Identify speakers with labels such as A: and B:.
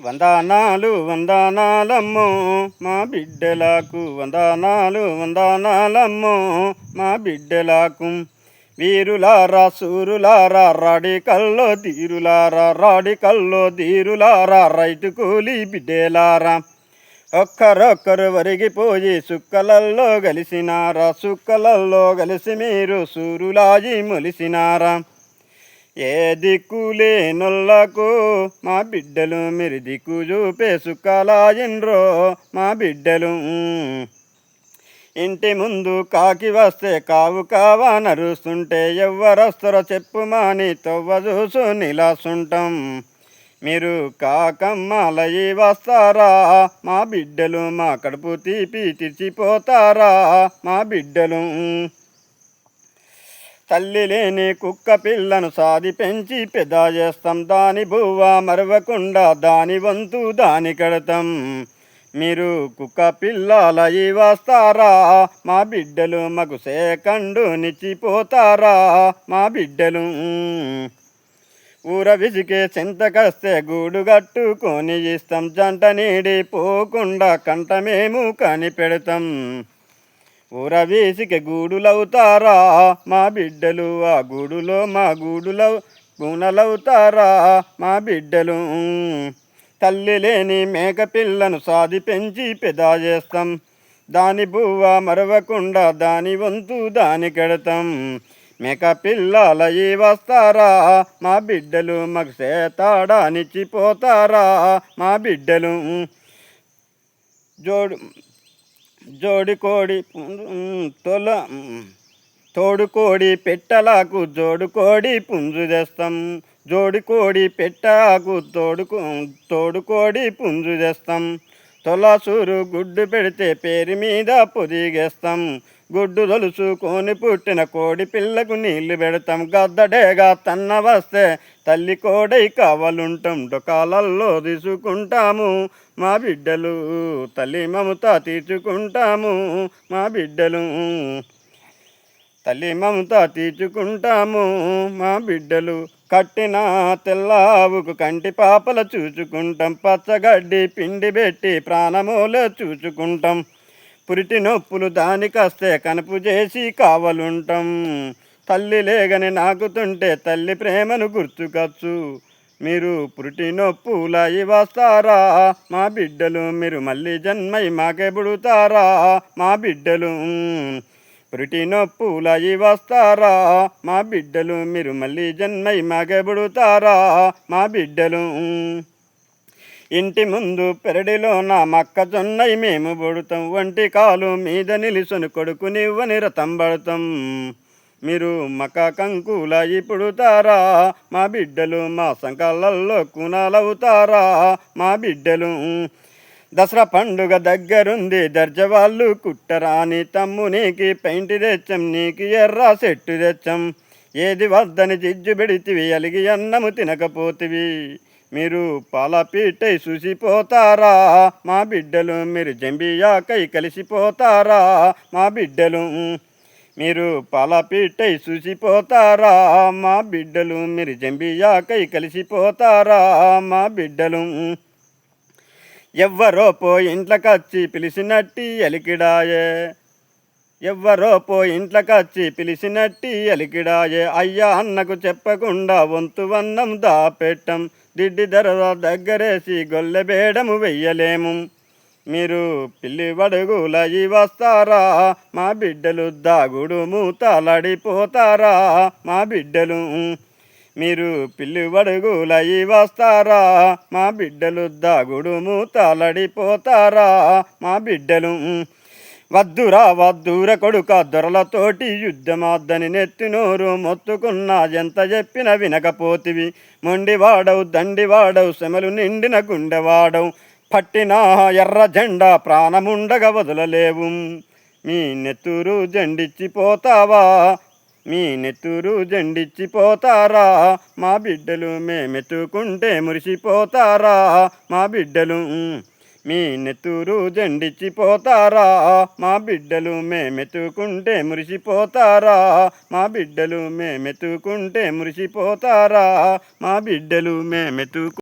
A: వందనాలు వందనాలమ్మో మా బిడ్డలకు. వందనాలు వందనాలమ్మో మా బిడ్డలకు. వీరులారా సూరులారా రాడి కల్లో తీరులారా రాడి కల్లో తీరులారా రైతు కూలి బిడ్డలారా. ఒక్కరొక్కరు వరిగిపోయి సుక్కలల్లో కలిసినారా సుక్కలల్లో కలిసి మీరు సూరులాజి మొలిసినారా. ఏ దిక్కు లేనొల్లకు మా బిడ్డలు మీరు దిక్కు చూపే సుక్కలాజిన్రో మా బిడ్డలు ఇంటి ముందు కాకి వస్తే కావు కావా నరుస్తుంటే ఎవ్వరొస్తారో చెప్పు మాని తవ్వ చూసు నిలాసుంటాం. మీరు కాకమ్మలయి వస్తారా మా బిడ్డలు మా కడుపు తీపి తీర్చిపోతారా మా బిడ్డలు తల్లి లేని కుక్క పిల్లను సాది పెంచి పెద్ద చేస్తాం. దాని బువ్వ మరవకుండా దాని వంతు దాని కడతాం. మీరు కుక్క పిల్లల వస్తారా? మా బిడ్డలు మగు సేకండు నిచ్చిపోతారా? మా బిడ్డలు ఊర విసికే చింతకస్తే గూడు కట్టుకొని ఇస్తాం. జంట నీడి పోకుండా కంటమేము కనిపెడతాం. ఊర వేసికి గూడులవుతారా? మా బిడ్డలు ఆ గూడులో మా గూడులవు గుణలవుతారా మా బిడ్డలు తల్లి లేని మేక పిల్లను సాది పెంచి పెదా చేస్తాం. దాని బువ్వ మరవకుండా దాని వంతు దాని కడతాం. మేక పిల్లలయి వస్తారా? మా బిడ్డలు మాకు సేతాడానిచ్చిపోతారా? మా బిడ్డలు జోడు జోడి కోడి తొల తోడు కోడి పెట్టలాకు జోడు కోడి పుంజు తెస్తాం. జోడి కోడి పెట్టాకు తోడు తోడు కోడి పుంజు తెస్తాం. తొలసూరు గుడ్డు పెడితే పేరు మీద పొదిగేస్తాం గుడ్డు తొలుసుకొని పుట్టిన కోడి పిల్లకు నీళ్ళు పెడతాం. గద్దడేగా తన్న వస్తే తల్లి కోడై కావాలుంటాం డొకాలల్లో తీసుకుంటాము మా బిడ్డలు తల్లి మమత తీర్చుకుంటాము. మా బిడ్డలు తల్లి మమత తీర్చుకుంటాము. మా బిడ్డలు కట్టిన తెల్లావుకు కంటి పాపల చూచుకుంటాం. పచ్చగడ్డి పిండి పెట్టి ప్రాణములో చూచుకుంటాం. పురిటి నొప్పులు దానికస్తే కనుపు చేసి కావలుంటాం. తల్లి లేగని నాకుతుంటే తల్లి ప్రేమను గుర్తుకొచ్చు. మీరు పురిటి వస్తారా? మా బిడ్డలు మీరు మళ్ళీ జన్మై మాకే పుడుతారా? మా బిడ్డలు పురిటి వస్తారా? మా బిడ్డలు మీరు మళ్ళీ జన్మై మాకే పుడుతారా? మా బిడ్డలు ఇంటి ముందు పెరడిలో నా మొక్కజొన్నై మేము బుడతాం వంటి కాలు మీద నిలుసుని కొడుకునివ్వని రతం పడతాం. మీరు మక కంకుల పుడుతారా మా బిడ్డలు మా సంకలల్లో కునాలవుతారా? మా బిడ్డలు దసరా పండుగ దగ్గరుంది దర్జవాళ్ళు కుట్టరాని తమ్ము నీకి పెయింట్ తెచ్చం నీకు ఎర్ర సెట్టు తెచ్చం. ఏది వద్దని జిజ్జు పెడితివి అలిగి అన్నము తినకపోతివి. మీరు పాలపీటై చూసిపోతారా? మా బిడ్డలు మీరు జంబియాకై కలిసిపోతారా? మా బిడ్డలు మీరు పాలపీటై చూసిపోతారా? మా బిడ్డలు మీరు జంబియాకై కలిసిపోతారా? మా బిడ్డలు ఎవ్వరో పో ఇంట్లోకొచ్చి పిలిచినట్టి ఎలికిడాయే. ఎవ్వరో పో ఇంట్లోకొచ్చి పిలిచినట్టి ఎలికిడాయే. అయ్యా అన్నకు చెప్పకుండా వంతువన్నం దాపెట్టం. దిడ్డి ధర దగ్గరేసి గొల్లెబేడము వెయ్యలేము. మీరు పిల్లి వడుగులయి వస్తారా? మా బిడ్డలు దాగుడు మూతలాడిపోతారా మా బిడ్డలు మీరు పిల్లి వడుగులయి వస్తారా? మా బిడ్డలు దాగుడు మూతలాడిపోతారా మా బిడ్డలు వద్దురా వద్దుర కొడుక దొరలతోటి యుద్ధమాద్దని నెత్తినోరు మొత్తుకున్నా ఎంత చెప్పిన వినకపోతివి. మొండివాడవు దండివాడవు శమలు నిండిన గుండెవాడవు. పట్టిన ఎర్ర జెండా ప్రాణముండగ వదలలేవు. మీ నెత్తురు జెండిచ్చిపోతావా మీ నెత్తురు జెండిచ్చిపోతారా మా బిడ్డలు మేమెత్తుకుంటే మురిసిపోతారా? మా బిడ్డలు మీ నెత్తురు జెండిచ్చిపోతారా మా బిడ్డలు మేమెత్తుకుంటే మురిసిపోతారా? మా బిడ్డలు మేమెత్తుకుంటే మురిసిపోతారా? మా బిడ్డలు మేమెత్తుకు